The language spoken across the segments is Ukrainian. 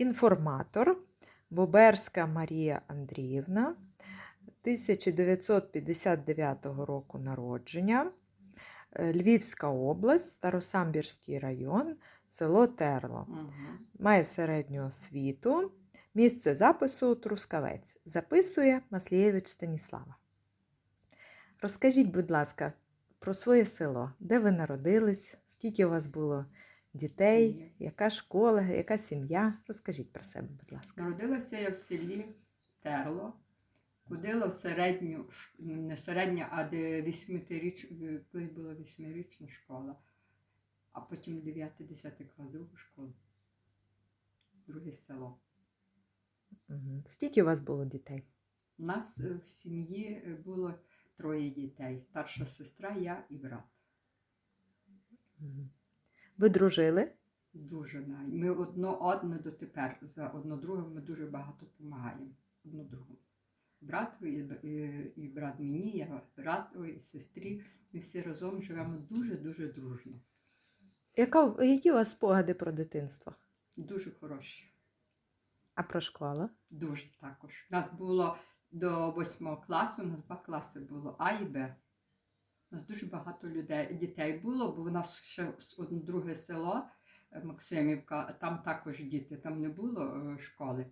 інформатор Боберська Марія Андріївна, 1959 року народження, е, Львівська область, Старосамбірський район, село Терло. Мгм. Має середню освіту. Місце запису Трускавець. Записує Маслієвич Станіслава. Розкажіть, будь ласка, про своє село, де ви народились, скільки у вас було дітей, яка школа, яка сім'я? Розкажіть про себе, будь ласка. Народилася я в селі Терло. Ходила в середню, не середня, а де восьмиріч, колись була восьмирічна школа, а потім 9-10 клас другу школу. Друге село. Скільки у вас було дітей? У нас е, в сім'ї е, було троє дітей: старша сестра, я і брат. Ви дружили? Дуже навіть. Ми одно одне дотепер за одно друге ми дуже багато допомагаємо одно другому. Братові і, і, і брат мені, я брату і сестрі. Ми всі разом живемо дуже-дуже дружно. Яка, які у вас спогади про дитинство? Дуже хороші. А про школу? Дуже також. У нас було до восьмого класу, у нас два класи було А і Б. У нас дуже багато людей, дітей було, бо у нас ще одне друге село е, Максимівка, там також діти, там не було е, школи.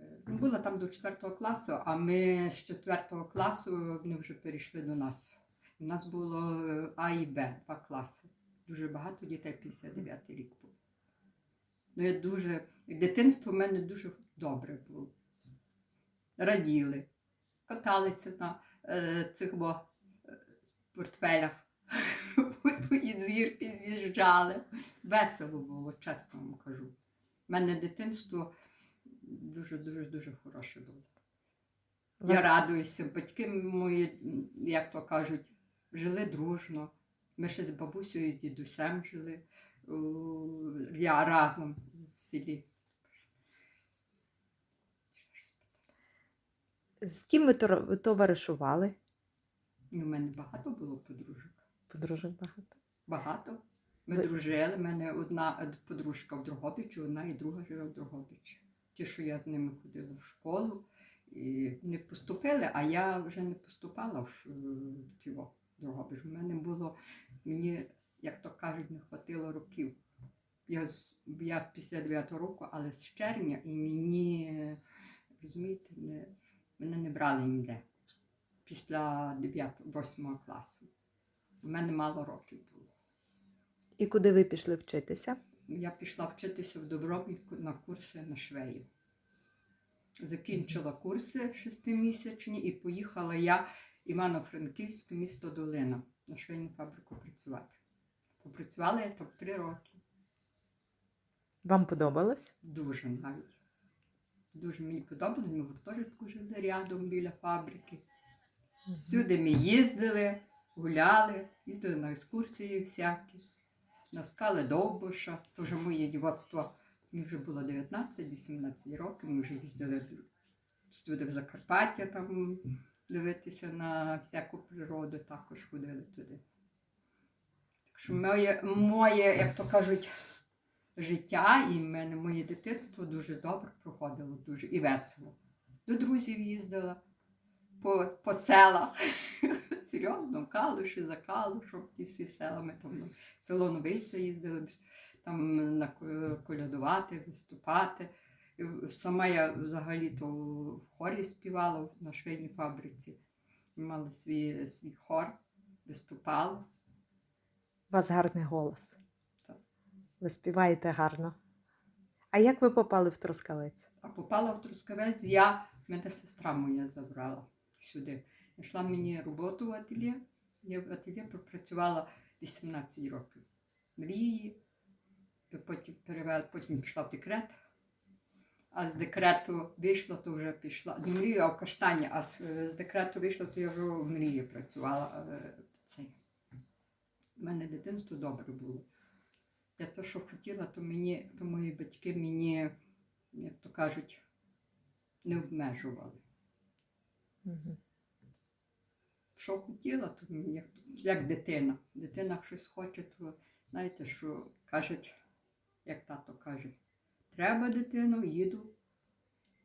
Е, ну, Було там до 4 класу, а ми з 4 класу вони вже перейшли до нас. У нас було А і Б, два класи. Дуже багато дітей 59 рік був. Ну, я дуже, дитинство в мене дуже добре було. Раділи, каталися на е, цих е, портфелях, по зірки з'їжджали. Весело було, чесно вам кажу. У мене дитинство дуже-дуже дуже хороше було. Я радуюся, батьки мої, як то кажуть, жили дружно. Ми ще з бабусею і з дідусем жили. Я разом в селі. З ким ви товаришували? І У мене багато було подружок. Подружок багато. Багато. Ми Ви- дружили. У мене одна е, подружка в Дрогобичі, одна і друга живе в Дрогобичі. Ті, що я з ними ходила в школу, і не поступили, а я вже не поступала в, цього Дрогобич. У мене було, мені, як то кажуть, не хватило років. Я з, я з 59 року, але з червня, і мені, розумієте, не, мене не брали ніде після 9-8 класу. У мене мало років було. І куди ви пішли вчитися? Я пішла вчитися в Добробільку на курси на швею. Закінчила курси шестимісячні і поїхала я Івано-Франківськ, місто Долина, на швейну фабрику працювати. Попрацювала я там три роки. Вам подобалось? Дуже навіть. Дуже мені подобалось. Ми в гуртожитку жили рядом біля фабрики. Всюди ми їздили, гуляли, їздили на екскурсії всякі, на скали Довбуша, то моє дівоцтво. Мені вже було 19-18 років, ми вже їздили сюди в Закарпаття там дивитися на всяку природу, також ходили туди. Так що моє, моє, як то кажуть, життя і мене моє дитинство дуже добре проходило, дуже і весело. До друзів їздила по, по селах. Серйозно, Калуші, за Калушом, ті всі села. Ми там село Новиця їздили, там на колядувати, виступати. Сама я взагалі-то в хорі співала на швейній фабриці. Ми мали свій, свій хор, виступала. У вас гарний голос. Так. Ви співаєте гарно. А як ви попали в Трускавець? А попала в Трускавець, я, мене сестра моя забрала сюди. Знайшла мені роботу в ательє. Я в ательє пропрацювала 18 років. Мрії, потім перевела, потім пішла в декрет. А з декрету вийшла, то вже пішла. Не мрію, а в каштані, а з, з декрету вийшла, то я вже в мрії працювала. е, У мене дитинство добре було. Я то, що хотіла, то мені, то мої батьки мені як то кажуть, не обмежували. Мгм. Що хотіла, то як, як дитина. Дитина щось хоче, то знаєте, що кажуть, як тато каже, треба дитину, їду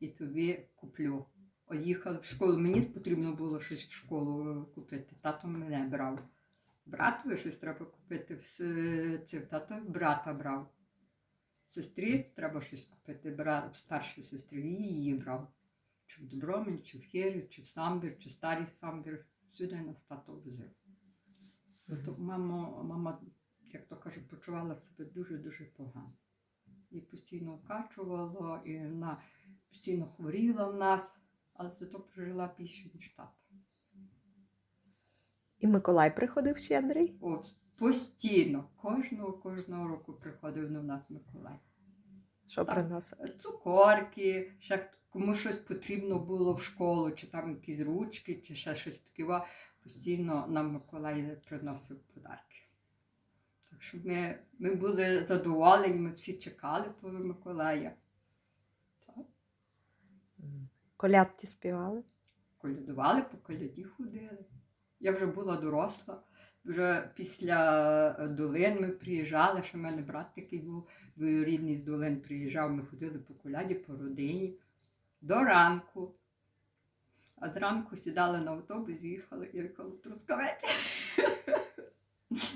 і тобі куплю. Поїхали в школу. Мені потрібно було щось в школу е, купити. Тато мене брав. Братові щось треба купити. Це тато брата брав. Сестрі треба щось купити. Бра... Старшій сестрі її брав. Чи в Добромін, чи в Хирів, чи в Самбір, чи в старий Самбір. Всюди нас тато возив. То мамо, мама, як то кажуть, почувала себе дуже-дуже погано. Її постійно вкачувало, і вона постійно хворіла в нас, але зато прожила більше, ніж тата. І Миколай приходив щедрий. От постійно, кожного кожного року приходив до нас Миколай. Що Так. приносив? Цукорки, ще кому щось потрібно було в школу, чи там якісь ручки, чи ще щось таке. Постійно нам Миколай приносив подарки. Так що ми, ми були задоволені, ми всі чекали по Миколая. Так. Колядки співали. колядували, по коляді ходили. Я вже була доросла. Вже після е, долин ми приїжджали, що в мене брат такий був рідний з долин приїжджав, ми ходили по коляді, по родині до ранку. А зранку сідали на автобус, їхали, я їхала Трускавець.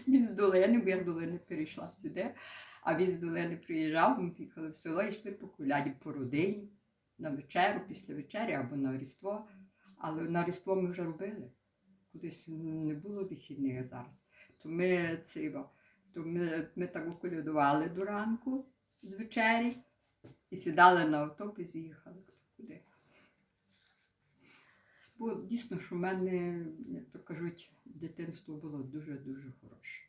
Він з долини, бо я з долини перейшла сюди, а він з долини приїжджав, ми їхали в село і йшли по коляді, по родині, на вечеру, після вечері або на Різдво. Але на Різдво ми вже робили. Колись не було вихідних зараз. То ми, це, то ми, ми так околядували до ранку з вечері і сідали на автобус і їхали куди. Бо дійсно, що в мене, як то кажуть, дитинство було дуже-дуже хороше.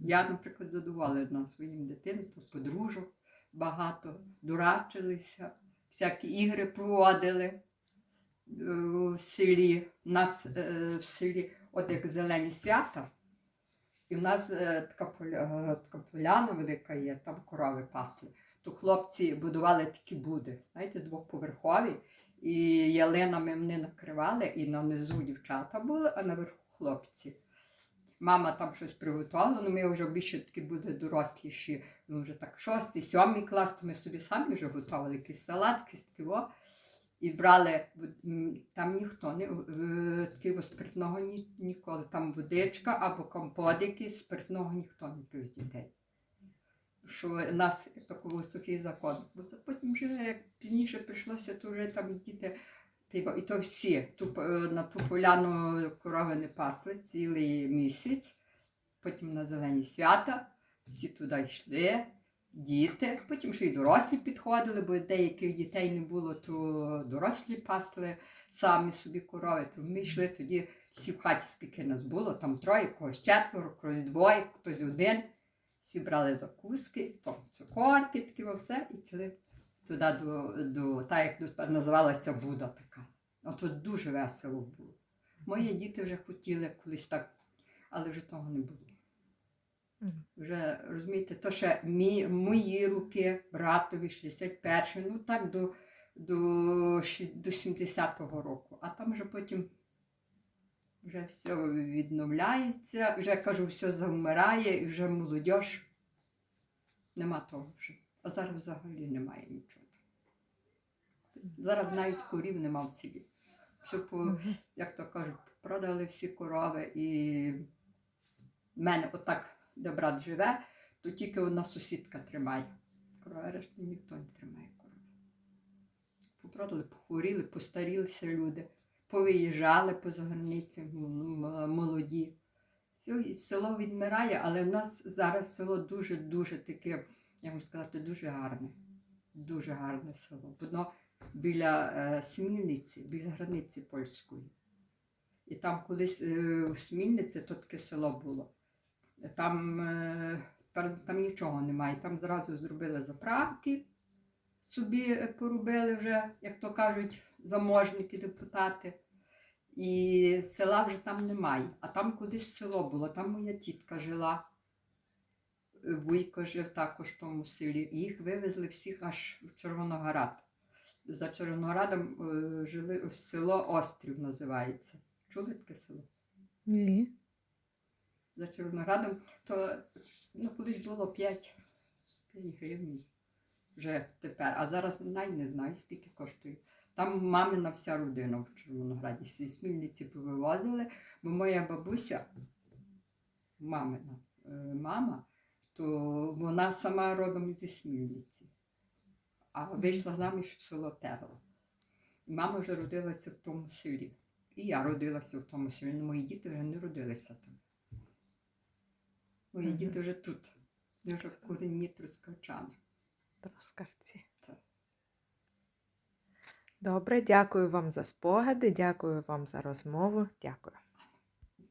Я, наприклад, задоволена своїм дитинством, подружок багато, дурачилися, всякі ігри проводили в селі. У нас е, в селі, от як зелені свята, і в нас е, така, поля, е, така поляна велика є, там корови пасли. То хлопці будували такі буди, знаєте, двохповерхові, і ялинами вони накривали, і на низу дівчата були, а наверху хлопці. Мама там щось приготувала, ну ми вже більше такі буде доросліші, ну вже так шостий, сьомий клас, то ми собі самі вже готували якийсь салат, якісь такі во. І брали, там ніхто не такого спиртного ні, ніколи. Там водичка або компот якийсь, спиртного ніхто не пив з дітей. Що у нас такий сухий закон. Бо потім вже як пізніше прийшлося, то вже там діти. Ти І то всі ту, е, на ту поляну корови не пасли цілий місяць, потім на зелені свята, всі туди йшли, діти, потім ще й дорослі підходили, бо деяких дітей не було, то дорослі пасли самі собі корови. То ми йшли тоді всі в хаті, скільки нас було, там троє, когось четверо, когось двоє, хтось один. Всі брали закуски, то цукорки, такі все, і йшли туди до, до та, як називалася Буда така. Ото дуже весело було. Мої діти вже хотіли колись так, але вже того не було. Вже розумієте, то ще мі, мої руки, братові 61, ну так до, до, до 70-го року. А там вже потім вже все відновляється, вже кажу, все завмирає, і вже молодь. Нема того вже. А зараз взагалі немає нічого. Зараз навіть корів нема в селі. Все по, як то кажуть, продали всі корови і в мене отак, де брат живе, то тільки одна сусідка тримає. Корови, а ніхто не тримає корови. Попродали, похворіли, постарілися люди, повиїжджали поза границі м- м- молоді. Село відмирає, але в нас зараз село дуже-дуже таке, як можна сказати, дуже гарне. Дуже гарне село. Воно біля е, Смільниці, біля границі польської. І там колись е, в Смільниці то таке село було. Там, е, там нічого немає. Там зразу зробили заправки, собі поробили вже, як то кажуть, заможники, депутати. І села вже там немає. А там колись село було, там моя тітка жила. Вуйко жив також в тому селі. Їх вивезли всіх аж в Червоноград. За Червоноградом е, жили в село Острів називається. Чули таке село? Ні. За Червоноградом, то ну, колись було 5, 5 гривень. вже тепер. А зараз навіть не знаю, скільки коштує. Там мамина вся родина в Червонограді. Зі Смільниці повивозили, бо моя бабуся, мамина е, мама, то вона сама родом зі Смільниці. А вийшла заміж в село Терло. Мама вже родилася в тому селі. І я родилася в тому селі. але Мої діти вже не родилися там. Мої Мгм. діти вже тут. Вони вже корінні трускавчани. Трускавці. Так. Добре, дякую вам за спогади, дякую вам за розмову. Дякую.